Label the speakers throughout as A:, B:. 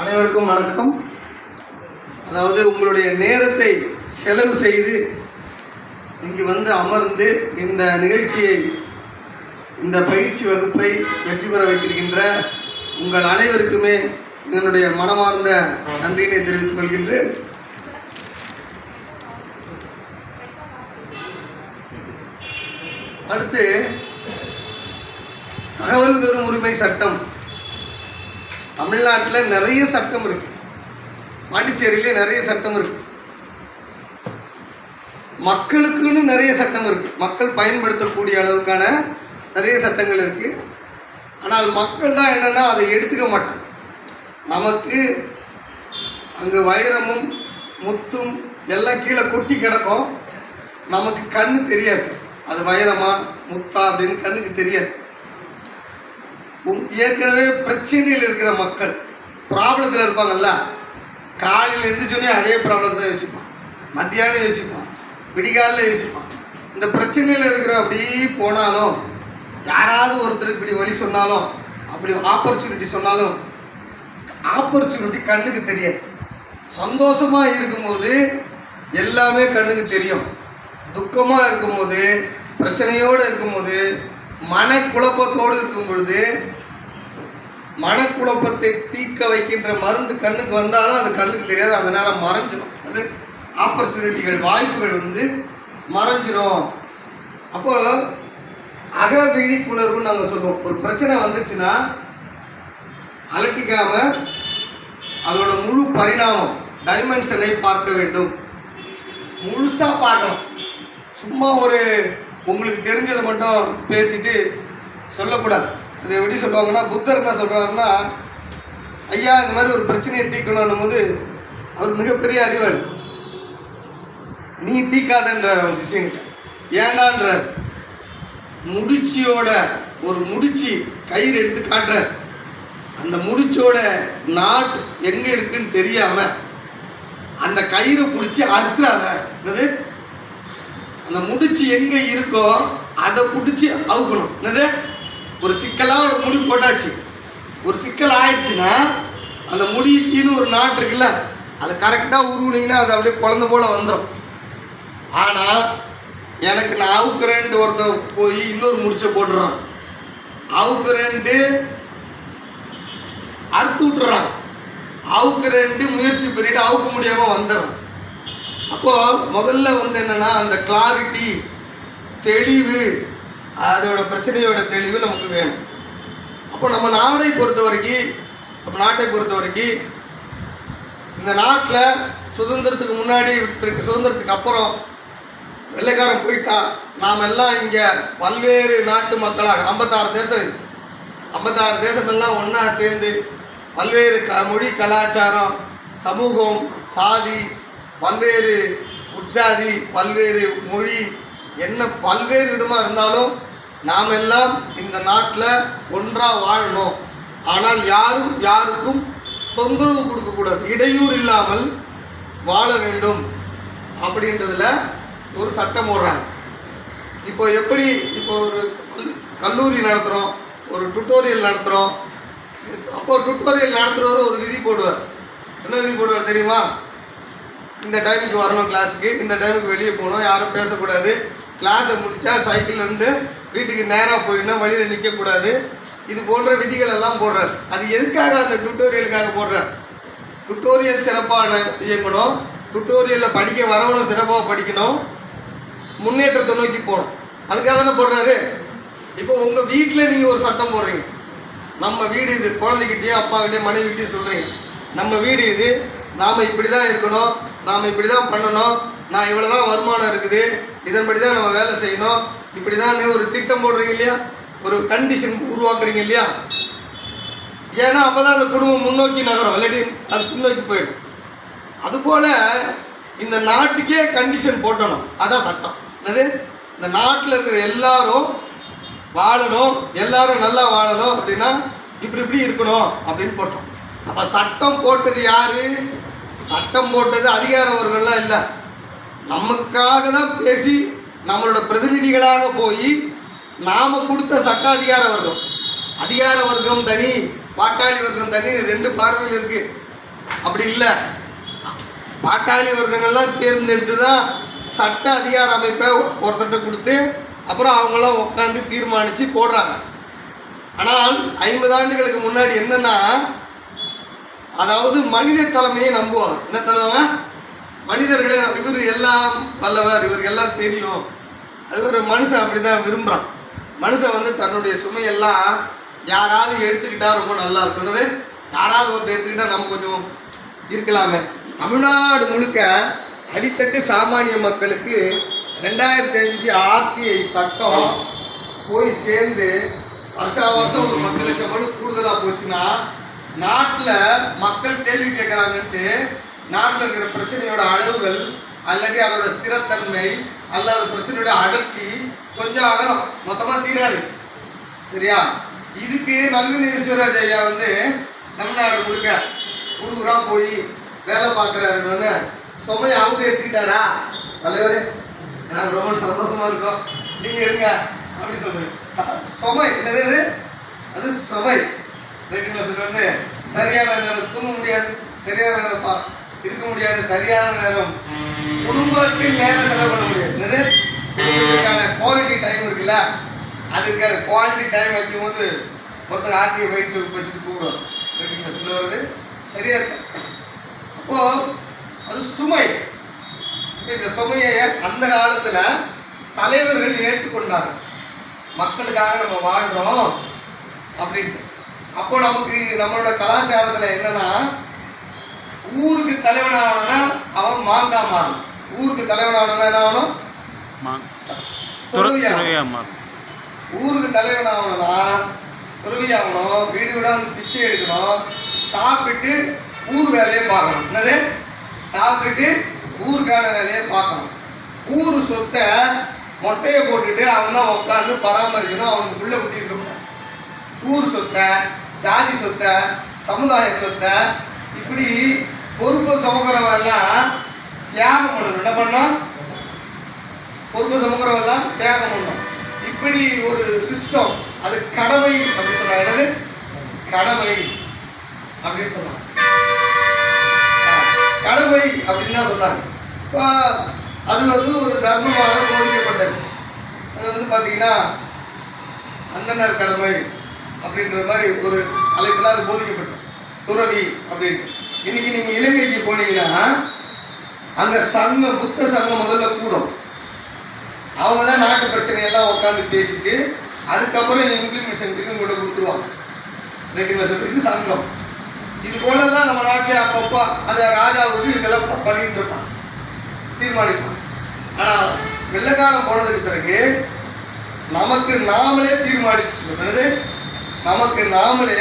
A: அனைவருக்கும் வணக்கம். அதாவது உங்களுடைய நேரத்தை செலவு செய்து இங்கு வந்து அமர்ந்து இந்த நிகழ்ச்சியை இந்த பயிற்சி வகுப்பை வெற்றி பெற வைத்திருக்கின்ற உங்கள் அனைவருக்குமே என்னுடைய மனமார்ந்த நன்றியினை தெரிவித்துக் கொள்கின்றேன். அடுத்து தகவல் பெறும் உரிமை சட்டம். தமிழ்நாட்டில் நிறைய சட்டம் இருக்கு. பாண்டிச்சேரியிலே நிறைய சட்டம் இருக்கு. மக்களுக்குன்னு நிறைய சட்டம் இருக்கு. மக்கள் பயன்படுத்தக்கூடிய அளவுக்கான நிறைய சட்டங்கள் இருக்கு. ஆனால் மக்கள் தான் என்னன்னா அதை எடுத்துக்க மாட்டாங்க. நமக்கு அங்கே வைரமும் முத்தும் எல்லாம் கீழே கொட்டி கிடக்கும். நமக்கு கண்ணு தெரியாது. அது வைரமா முத்தா அப்படின்னு கண்ணுக்கு தெரியாது. ஏற்கனவே பிரச்சனையில் இருக்கிற மக்கள் ப்ராப்ளத்தில் இருப்பாங்கல்ல? காலையில் எழுந்திரிச்சோடனே அதே ப்ராப்ளத்தை யோசிப்பான். மத்தியானம் யோசிப்பான். விடிகாலில் யோசிப்பான். இந்த பிரச்சனையில் இருக்கிற அப்படி போனாலும் யாராவது ஒருத்தருக்கு இப்படி வழி சொன்னாலும் அப்படி ஆப்பர்ச்சுனிட்டி சொன்னாலும் ஆப்பர்ச்சுனிட்டி கண்ணுக்கு தெரியாது. சந்தோஷமாக இருக்கும்போது எல்லாமே கண்ணுக்கு தெரியும். துக்கமாக இருக்கும்போது பிரச்சனையோடு இருக்கும்போது மனக்குழப்பத்தோடு இருக்கும் பொழுது மனக்குழப்பத்தை தீர்க்க வைக்கின்ற மருந்து கண்ணுக்கு வந்தாலும் அது கண்ணுக்கு தெரியாது. அந்த நேரம் மறைஞ்சிடும் அது ஆப்பர்ச்சுனிட்டிகள் வாய்ப்புகள் வந்து மறைஞ்சிரும். அப்போ அக விழிப்புணர்வுன்னு நாங்கள் சொல்லுவோம் ஒரு பிரச்சனை வந்துச்சுன்னா அலட்டிக்காம அதோட முழு பரிணாமம் டைமென்ஷனை பார்க்க வேண்டும். முழுசாக பார்க்கணும். சும்மா ஒரு உங்களுக்கு தெரிஞ்சதை மட்டும் பேசிட்டு சொல்லக்கூடாது. அது எப்படி சொல்லுவாங்கன்னா புத்தர் என்ன சொல்கிறாருன்னா ஐயா இந்த மாதிரி ஒரு பிரச்சனையை தீர்க்கணும் போது அவர் மிகப்பெரிய அறிவாளி. நீ தீக்காதன்ற ஒரு விஷயங்கிட்ட ஏண்டான்றார். முடிச்சியோட ஒரு முடிச்சி கயிறு எடுத்து காட்டுறார். அந்த முடிச்சோட நாட் எங்கே இருக்குன்னு தெரியாம அந்த கயிறை பிடிச்சி அறுத்துறாங்க. என்னது? அந்த முடிச்சு எங்க இருக்கோ அதை பிடிச்சி அவுக்கணும். என்னது? ஒரு சிக்கலாக ஒரு முடி போட்டாச்சு. ஒரு சிக்கல் ஆயிடுச்சுன்னா அந்த முடிக்குன்னு ஒரு நாட்டு இருக்குல்ல அதை கரெக்டாக உருவினீங்கன்னா அது அப்படியே குழந்த போல வந்துடும் ஆனால் எனக்கு நான் அவுக்குறேன்ட்டு ஒருத்தன் போய் இன்னொரு முடிச்ச போட்டுறான். அவுக்குறேன்ட்டு அறுத்து விட்டுறான். அவுக்குறேன்ட்டு ரெண்டு முயற்சி பண்ணிட்டு அவுக்க முடியாமல் வந்துடும் அப்போ முதல்ல வந்து என்னன்னா அந்த கிளாரிட்டி தெளிவு அதோட பிரச்சனையோட தெளிவு நமக்கு வேணும். அப்போ நம்ம நாடை பொறுத்த வரைக்கும் நம்ம நாட்டை பொறுத்த வரைக்கும் இந்த நாட்டில் சுதந்திரத்துக்கு முன்னாடி விட்டுருக்கு சுதந்திரத்துக்கு அப்புறம் வெள்ளைக்காரன் போயிட்டான் நாம் எல்லாம் இங்கே பல்வேறு நாட்டு மக்களாக ஐம்பத்தாறு தேசம் ஐம்பத்தாறு தேசம் எல்லாம் ஒன்றா சேர்ந்து பல்வேறு க மொழி கலாச்சாரம் சமூகம் சாதி பல்வேறு உற்சாதி பல்வேறு மொழி என்ன பல்வேறு விதமாக இருந்தாலும் நாம் எல்லாம் இந்த நாட்டில் ஒன்றாக வாழணும். ஆனால் யாரும் யாருக்கும் தொந்தரவு கொடுக்கக்கூடாது. இடையூறு இல்லாமல் வாழ வேண்டும் அப்படின்றதில் ஒரு சட்டம் போடுறாங்க. இப்போ எப்படி இப்போ ஒரு கல்லூரி நடத்துகிறோம் ஒரு டுட்டோரியல் நடத்துகிறோம் அப்போ டுட்டோரியல் நடத்துகிறவர் ஒரு விதி போடுவார். என்ன விதி போடுவார் தெரியுமா? இந்த டைமுக்கு வரணும் கிளாஸுக்கு இந்த டைமுக்கு வெளியே போகணும். யாரும் பேசக்கூடாது. கிளாஸை முடித்தா சைக்கிள்லேருந்து வீட்டுக்கு நேராக போயிடணும். வழியில் நிற்கக்கூடாது இது போன்ற விதிகள் எல்லாம் போடுறார். அது எதுக்காக அந்த டுட்டோரியலுக்காக போடுறார்? டுட்டோரியல் சிறப்பான இயங்கணும். டுட்டோரியலில் படிக்க வரவனும் சிறப்பாக படிக்கணும். முன்னேற்றத்தை நோக்கி போகணும். அதுக்காக தானே போடுறாரு. இப்போ உங்கள் வீட்டில் நீங்கள் ஒரு சட்டம் போடுறீங்க. நம்ம வீடு இது. குழந்தைகிட்டேயும் அப்பாக்கிட்டயும் மனைவிக்கிட்டையும் சொல்கிறீங்க நம்ம வீடு இது. நாம் இப்படி தான் இருக்கணும். நாம் இப்படி தான் பண்ணணும். நான் இவ்வளோ தான் வருமானம் இருக்குது. இதன்படி தான் நம்ம வேலை செய்யணும். இப்படி தான் ஒரு திட்டம் போடுறீங்க இல்லையா? ஒரு கண்டிஷன் உருவாக்குறீங்க இல்லையா? ஏன்னா அப்போ தான் அந்த குடும்பம் முன்னோக்கி நகரும். இல்லாட்டி அது பின்னோக்கி போயிடும். அதுபோல் இந்த நாட்டுக்கே கண்டிஷன் போட்டணும். அதான் சட்டம். என்னது? இந்த நாட்டில் இருக்கிற எல்லாரும் வாழணும். எல்லாரும் நல்லா வாழணும். அப்படின்னா இப்படி இப்படி இருக்கணும் அப்படின்னு போட்டோம். அப்போ சட்டம் போட்டது யாரு? சட்டம் போட்டது அதிகார வர்க்கம்லாம் இல்லை. நமக்காக தான் பேசி நம்மளோட பிரதிநிதிகளாக போய் நாம் கொடுத்த சட்ட அதிகார வர்க்கம். அதிகார வர்க்கம் தனி பாட்டாளி வர்க்கம் தனி ரெண்டு பார்வையில் இருக்கு. அப்படி இல்லை. பாட்டாளி வர்க்கங்கள்லாம் தேர்ந்தெடுத்து தான் சட்ட அதிகார அமைப்பை ஒருத்தர்கிட்ட கொடுத்து அப்புறம் அவங்களாம் உட்காந்து தீர்மானித்து போடுறாங்க. ஆனால் ஐம்பது ஆண்டுகளுக்கு முன்னாடி என்னன்னா அதாவது மனித தலைமையை நம்புவாங்க என்ன தலைவன் மனிதர்களே இவர் எல்லாம் வல்லவர் இவருக்கு எல்லாம் தெரியும். அது ஒரு மனுஷன் அப்படிதான் விரும்புகிறான் மனுஷன் வந்து தன்னுடைய சுமையெல்லாம் யாராவது எடுத்துக்கிட்டா ரொம்ப நல்லா இருக்கும்னது யாராவது ஒருத்தர் எடுத்துக்கிட்டா நம்ம கொஞ்சம் இருக்கலாமே. தமிழ்நாடு முழுக்க அடித்தட்டு சாமானிய மக்களுக்கு ரெண்டாயிரத்தி அஞ்சு ஆர்டிஐ சட்டம் போய் சேர்ந்து வருஷா வருஷம் ஒரு பத்து லட்சம் மனு கூடுதலாக போச்சுன்னா நாட்டில் மக்கள் கேள்வி கேட்குறாங்கன்ட்டு நாட்டில் இருக்கிற பிரச்சனையோட அளவுகள் அல்லது அதோட சிறத்தன்மை அல்லது பிரச்சனையோட அடர்த்தி கொஞ்சம் அகலம் மொத்தமாக தீராது. சரியா? இதுக்கு நல்வினி விஸ்வராஜ் ஐயா வந்து தமிழ்நாடு முழுக்க ஊர் போய் வேலை பார்க்குறாருன்னு சுமையை அவரு எடுத்துக்கிட்டாரா தலைவரே எனக்கு ரொம்ப சந்தோஷமா இருக்கும். நீங்கள் இருங்க. அப்படி சொல்லுங்க. சுமை என்னது அது சுமை. ரைட்டுங்களா வந்து சரியான நேரம் தூங்க முடியாது சரியான நேரம் பா இருக்க முடியாது சரியான நேரம். குடும்பத்தில் நேரம் செலவு பண்ண முடியாது குடும்பத்துக்கான குவாலிட்டி டைம் இருக்குல்ல? அது குவாலிட்டி டைம் வைக்கும் போது ஒருத்தர் ஆர்டிஐ வயிற்று வச்சுட்டு கூப்பிடும் வெயிட்டிங் சொல்ல வருது சரியா இருக்கு. அப்போ அது சுமை. இந்த சுமையை அந்த காலத்துல தலைவர்கள் ஏற்றுக்கொண்டாங்க மக்களுக்காக நம்ம வாழ்றோம் அப்படின்ட்டு. அப்போ நமக்கு நம்மளோட கலாச்சாரத்துல என்னன்னா ஊருக்கு தலைவனாகணும்னா அவன் மாங்காய் மாறும் ஊருக்கு தலைவனாகணும்னா என்ன ஆகணும்? ஊருக்கு தலைவனாகணும்னா துறவியாகணும் வீடு வீடா வந்து பிச்சை எடுக்கணும் சாப்பிட்டு ஊர் வேலையை பார்க்கணும். என்னது? சாப்பிட்டு ஊருக்கான வேலையை பார்க்கணும். ஊர் சொத்தை மொட்டையை போட்டுட்டு அவன் தான் உட்காந்து பராமரிக்கணும். அவனுக்கு உள்ள ஊற்றி இருக்கக்கூடாது ஊர் சொத்தை ஜாதி சொத்தை சமுதாய சொத்தை இப்படி பொறுப்பு சுமக்கிறவன் எல்லாம் தியாகம் பண்ணணும். என்ன பண்ணோம் பொறுப்பு சுமக்கிறவெல்லாம் தியாகம் பண்ணும் இப்படி ஒரு சிஸ்டம் அது கடமை அப்படின்னு சொன்னாங்க. என்னது? கடமை அப்படின்னு சொன்னாங்க. கடமை அப்படின்னு தான் சொன்னாங்க. இப்போ அது வந்து ஒரு தர்மமாக போதிக்கப்பட்டது. அது வந்து பார்த்தீங்கன்னா அந்தனர் கடமை. அப்படின்ற மாதிரி ஒரு தலைப்பில் அது போதிக்கப்பட்டது. துறவி அப்படின்னு. இன்னைக்கு நீங்கள் இலங்கைக்கு போனீங்கன்னா அங்கே சங்கம் புத்த சங்கம் முதல்ல கூடும். அவங்க தான் நாட்டு பிரச்சனையெல்லாம் உட்காந்து பேசிட்டு அதுக்கப்புறம் இம்ப்ளிமெண்டேஷனுக்கு உங்கள்கிட்ட கொடுத்துருவாங்க. ரைட்டுங்களா சார் இது சங்கம். இது போல தான் நம்ம நாட்டிலே அப்பப்போ அதை ராஜாவுக்கு இதெல்லாம் பண்ணிட்டு இருப்பான். தீர்மானிப்பான். ஆனால் வெள்ளைக்காரன் போனதுக்கு பிறகு நமக்கு நாமளே தீர்மானிச்சு என்னது? நமக்கு நாமளே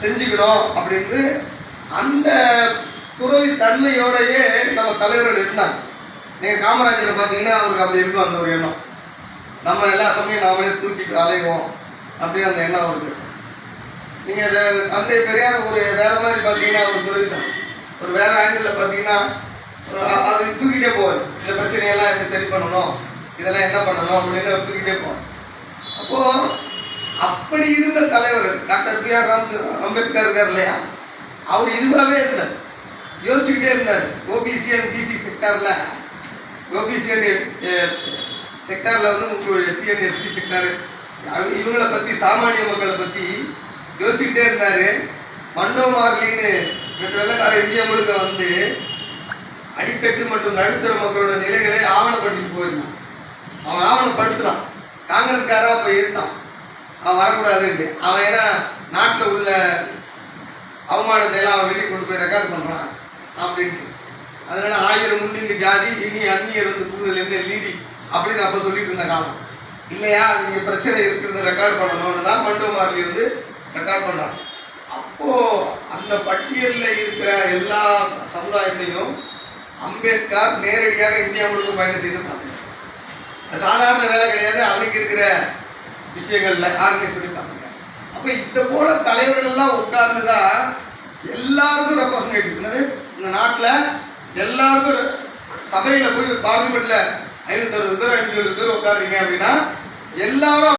A: செஞ்சுக்கணும் அப்படின்னு அந்த துறவி தன்மையோடயே நம்ம தலைவர்கள் இருந்தாங்க. நீங்கள் காமராஜரை பார்த்தீங்கன்னா அவருக்கு அப்படி இருக்கும் அந்த ஒரு எண்ணம். நம்ம எல்லா சமயம் நாமளே தூக்கிட்டு அலைவோம் அப்படி அந்த எண்ணம் அவருக்கு. நீங்கள் தந்தை பெரியார் ஒரு வேற மாதிரி பார்த்தீங்கன்னா ஒரு துறவி தான் ஒரு வேற ஆங்கிளில் பார்த்தீங்கன்னா அது தூக்கிட்டே போவார். இந்த பிரச்சனையெல்லாம் எப்படி சரி பண்ணணும்? இதெல்லாம் என்ன பண்ணணும்? அப்படின்னு அவர் தூக்கிட்டே போவார். அப்போது அப்படி இருந்த தலைவர்கள் doctor B R Ram Ambedkar இருக்கார் இல்லையா? அவர் இதுவாகவே இருந்தார். யோசிச்சுக்கிட்டே இருந்தார். ஓபிசி அண்ட் பிசி செக்டாரில் ஓபிசி அண்ட் செக்டாரில் வந்து உங்களுக்கு எஸ்சி அண்ட் எஸ்டி செக்டார் இவங்களை பற்றி சாமானிய மக்களை பற்றி யோசிச்சுக்கிட்டே இருந்தார். மண்டோ மார்லின்னு வெள்ளக்கார இந்தியா முழுக்க வந்து அடித்தட்டு மற்றும் நடுத்தர மக்களோட நிலைகளை ஆவணப்படுத்தி போயிருந்தான். அவன் ஆவணப்படுத்தலாம் காங்கிரஸ்காரா அப்போ இருந்தான் அவன் வரக்கூடாதுன்ட்டு. அவன் ஏன்னா நாட்டில் உள்ள அவமானத்தை எல்லாம் அவன் வெளியே கொண்டு போய் ரெக்கார்ட் பண்ணுறான் அப்படின்ட்டு. அதனால ஆயிரம் முன்னிங்க ஜாதி இனி அந்நியர் வந்து கூதல் என்ன நீதி அப்படின்னு அப்போ சொல்லிட்டு இருந்த காலம். இல்லையா நீங்கள் பிரச்சனை இருக்கிறத ரெக்கார்ட் பண்ணணும்னு தான் மண்டோமாரில் இருந்து ரெக்கார்ட் பண்ணுறான் அப்போது அந்த பட்டியலில் இருக்கிற எல்லா சமுதாயத்தையும் அம்பேத்கர் நேரடியாக இந்தியா முழுக்க பயணம் செய்து பார்த்துருக்காரு சாதாரண வேலை கிடையாது அவனுக்கு இருக்கிற விஷயங்கள்ல ஆர்கனைஸ் சொல்லி பார்த்துருக்காரு. அப்போ இந்த போல தலைவர்கள் எல்லாம் உட்கார்ந்து தான் எல்லாருக்கும் ரெப்ரசன்டேட்டிவ் என்னது? இந்த நாட்டில் எல்லாருக்கும் சபையில் போய் பார்லிமெண்ட்டில் ஐநூற்றி அறுபது பேர் ஐநூற்றி எழுபது பேர் உட்காருறீங்க அப்படின்னா எல்லாரும்